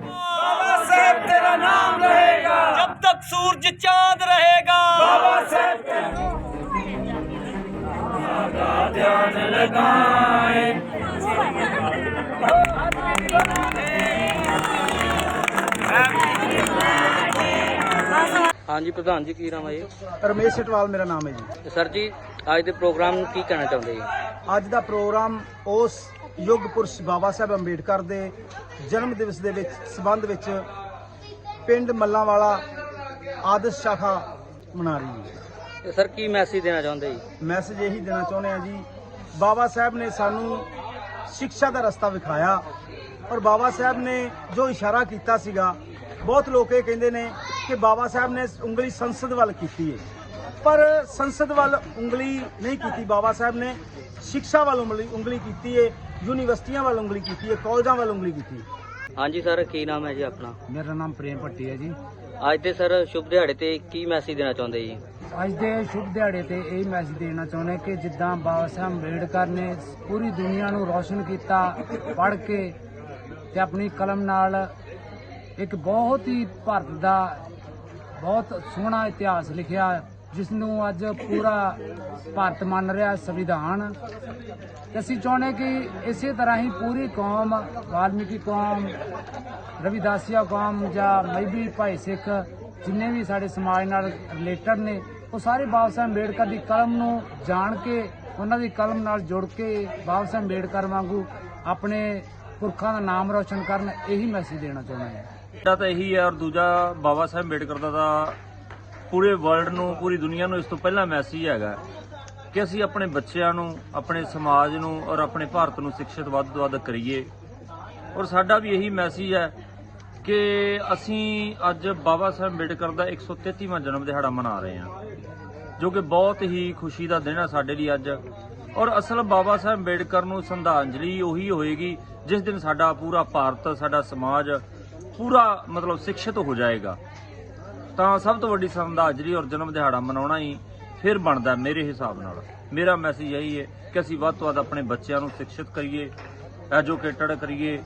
बाबा साहेब तेरा नाम रहेगा जब तक सूरज चांद रहेगा बाबा साहेब ਹਾਂਜੀ ਪ੍ਰਧਾਨ ਜੀ ਕੀ ਨਾਮ ਹੈ ਜੀ ਰਮੇਸ਼ ਸਟਵਾਲ ਮੇਰਾ ਨਾਮ ਹੈ ਜੀ ਤੇ ਸਰ ਜੀ ਅੱਜ ਦੇ ਪ੍ਰੋਗਰਾਮ ਨੂੰ ਕੀ ਕਹਿਣਾ ਚਾਹੁੰਦੇ ਜੀ ਅੱਜ ਦਾ ਪ੍ਰੋਗਰਾਮ ਉਸ ਯੁੱਗ ਪੁਰਸ਼ ਬਾਬਾ ਸਾਹਿਬ ਅੰਬੇਡਕਰ ਦੇ ਜਨਮ ਦਿਵਸ ਦੇ ਵਿੱਚ ਸਬੰਧ ਵਿੱਚ ਪਿੰਡ ਮੱਲਾਂਵਾਲਾ ਆਦਰਸ਼ ਸ਼ਾਖਾ ਮਨਾ ਰਹੀ ਹੈ। ਤੇ ਸਰ ਕੀ ਮੈਸੇਜ ਦੇਣਾ ਚਾਹੁੰਦੇ ਜੀ? ਮੈਸੇਜ ਇਹੀ ਦੇਣਾ ਚਾਹੁੰਦੇ ਆ ਜੀ ਬਾਬਾ ਸਾਹਿਬ ਨੇ ਸਾਨੂੰ ਸਿੱਖਿਆ ਦਾ ਰਸਤਾ ਵਿਖਾਇਆ ਔਰ ਬਾਬਾ ਸਾਹਿਬ ਨੇ ਜੋ ਇਸ਼ਾਰਾ ਕੀਤਾ ਸੀਗਾ ਬਹੁਤ ਲੋਕ ਇਹ ਕਹਿੰਦੇ ਨੇ ਕਿ ਬਾਬਾ ਸਾਹਿਬ ਨੇ ਉਂਗਲੀ ਸੰਸਦ ਵੱਲ ਕੀਤੀ ਹੈ। ਪਰ ਸੰਸਦ ਵੱਲ ਉਂਗਲੀ ਨਹੀਂ ਕੀਤੀ। ਬਾਬਾ ਸਾਹਿਬ ਨੇ ਸਿੱਖਿਆ ਵੱਲ ਉਂਗਲੀ ਉਂਗਲੀ ਕੀਤੀ ਹੈ ਯੂਨੀਵਰਸਿਟੀਆਂ ਵੱਲ ਉਂਗਲੀ ਕੀਤੀ ਹੈ ਕਾਲਜਾਂ ਵੱਲ ਉਂਗਲੀ ਕੀਤੀ ਹੈ ਹਾਂਜੀ ਸਰ ਕੀ ਨਾਮ ਹੈ ਜੀ ਆਪਣਾ? ਮੇਰਾ ਨਾਮ ਪ੍ਰੇਮ ਭੱਟੀ ਹੈ ਜੀ। ਅੱਜ ਦੇ ਸਰ ਸ਼ੁਭ ਦਿਹਾੜੇ ਤੇ ਕੀ ਮੈਸੇਜ ਦੇਣਾ ਚਾਹੁੰਦੇ ਜੀ? ਅੱਜ ਦੇ ਸ਼ੁਭ ਦਿਹਾੜੇ ਤੇ ਇਹ ਮੈਸੇਜ ਦੇਣਾ ਚਾਹੁੰਦੇ ਕਿ ਜਿੱਦਾਂ ਬਾਬਾ ਸਾਹਿਬ ਅੰਬੇਡਕਰ ਨੇ ਪੂਰੀ ਦੁਨੀਆ ਨੂੰ ਰੌਸ਼ਨ ਕੀਤਾ ਪੜ੍ਹ ਕੇ ਤੇ ਆਪਣੀ ਕਲਮ ਨਾਲ ਇੱਕ ਬਹੁਤ ਹੀ ਭਾਰਤ ਦਾ ਬਹੁਤ ਸੋਹਣਾ ਇਤਿਹਾਸ ਲਿਖਿਆ। ਜਿਸ ਨੂੰ ਅੱਜ ਪੂਰਾ ਭਾਰਤ ਮੰਨ ਰਿਹਾ ਸੰਵਿਧਾਨ। ਅਸੀਂ ਚਾਹੁੰਦੇ ਕਿ ਇਸੇ ਤਰ੍ਹਾਂ ਹੀ ਪੂਰੀ ਕੌਮ, ਵਾਲਮੀਕੀ ਕੌਮ, ਰਵਿਦਾਸੀਆ ਕੌਮ ਜਾਂ ਮਈਬੀ ਭਾਈ ਸਿੱਖ, ਜਿੰਨੇ ਵੀ ਸਾਡੇ ਸਮਾਜ ਨਾਲ ਰਿਲੇਟਡ ਨੇ, ਉਹ ਸਾਰੇ ਬਾਬਾ ਸਾਹਿਬ ਅੰਬੇਡਕਰ ਦੀ ਕਲਮ ਨੂੰ ਜਾਣ ਕੇ, ਉਹਨਾਂ ਦੀ ਕਲਮ ਨਾਲ ਜੁੜ ਕੇ ਬਾਬਾ ਸਾਹਿਬ ਅੰਬੇਡਕਰ ਵਾਂਗੂ ਆਪਣੇ ਪੁਰਖਾਂ ਦਾ ਨਾਮ ਰੌਸ਼ਨ ਕਰਨ, ਇਹੀ ਮੈਸੇਜ ਦੇਣਾ ਚਾਹੁੰਦਾ ਹਾਂ। ਤਾਂ ਇਹੀ ਹੈ ਔਰ ਦੂਜਾ ਬਾਬਾ ਸਾਹਿਬ ਅੰਬੇਡਕਰ ਦਾ ਤਾਂ ਪੂਰੇ ਵਰਲਡ ਨੂੰ, ਪੂਰੀ ਦੁਨੀਆ ਨੂੰ ਇਸ ਤੋਂ ਪਹਿਲਾਂ ਮੈਸੇਜ ਹੈਗਾ ਕਿ ਅਸੀਂ ਆਪਣੇ ਬੱਚਿਆਂ ਨੂੰ, ਆਪਣੇ ਸਮਾਜ ਨੂੰ ਔਰ ਆਪਣੇ ਭਾਰਤ ਨੂੰ ਸਿੱਖਿਅਤ ਵੱਧ ਤੋਂ ਵੱਧ ਕਰੀਏ। ਔਰ ਸਾਡਾ ਵੀ ਇਹੀ ਮੈਸੇਜ ਹੈ ਕਿ ਅਸੀਂ ਅੱਜ ਬਾਬਾ ਸਾਹਿਬ ਅੰਬੇਡਕਰ ਦਾ 133ਵਾਂ ਜਨਮ ਦਿਹਾੜਾ ਮਨਾ ਰਹੇ ਹਾਂ, ਜੋ ਕਿ ਬਹੁਤ ਹੀ ਖੁਸ਼ੀ ਦਾ ਦਿਨ ਹੈ ਸਾਡੇ ਲਈ ਅੱਜ। ਔਰ ਅਸਲ ਬਾਬਾ ਸਾਹਿਬ ਅੰਬੇਡਕਰ ਨੂੰ ਸ਼ਰਧਾਂਜਲੀ ਉਹੀ ਹੋਏਗੀ, ਜਿਸ ਦਿਨ ਸਾਡਾ ਪੂਰਾ ਭਾਰਤ, ਸਾਡਾ ਸਮਾਜ ਪੂਰਾ ਮਤਲਬ ਸਿੱਖਿਅਤ ਹੋ ਜਾਏਗਾ। ਤਾਂ ਸਭ ਤੋਂ ਵੱਡੀ ਸ਼ਰਧਾਂਜਲੀ ਔਰ ਜਨਮ ਦਿਹਾੜਾ ਮਨਾਉਣਾ ਹੀ ਫਿਰ ਬਣਦਾ ਮੇਰੇ ਹਿਸਾਬ ਨਾਲ। ਮੇਰਾ ਮੈਸੇਜ ਇਹੀ ਹੈ ਕਿ ਅਸੀਂ ਵੱਧ ਤੋਂ ਵੱਧ ਆਪਣੇ ਬੱਚਿਆਂ ਨੂੰ ਸਿੱਖਿਅਤ ਕਰੀਏ ਐਜੂਕੇਟਡ ਕਰੀਏ,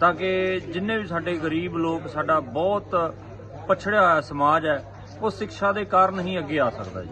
ਤਾਂ ਕਿ ਜਿੰਨੇ ਵੀ ਸਾਡੇ ਗਰੀਬ ਲੋਕ, ਸਾਡਾ ਬਹੁਤ ਪਛੜਿਆ ਹੋਇਆ ਸਮਾਜ ਹੈ, ਉਹ ਸਿੱਖਿਆ ਦੇ ਕਾਰਨ ਹੀ ਅੱਗੇ ਆ ਸਕਦਾ ਜੀ।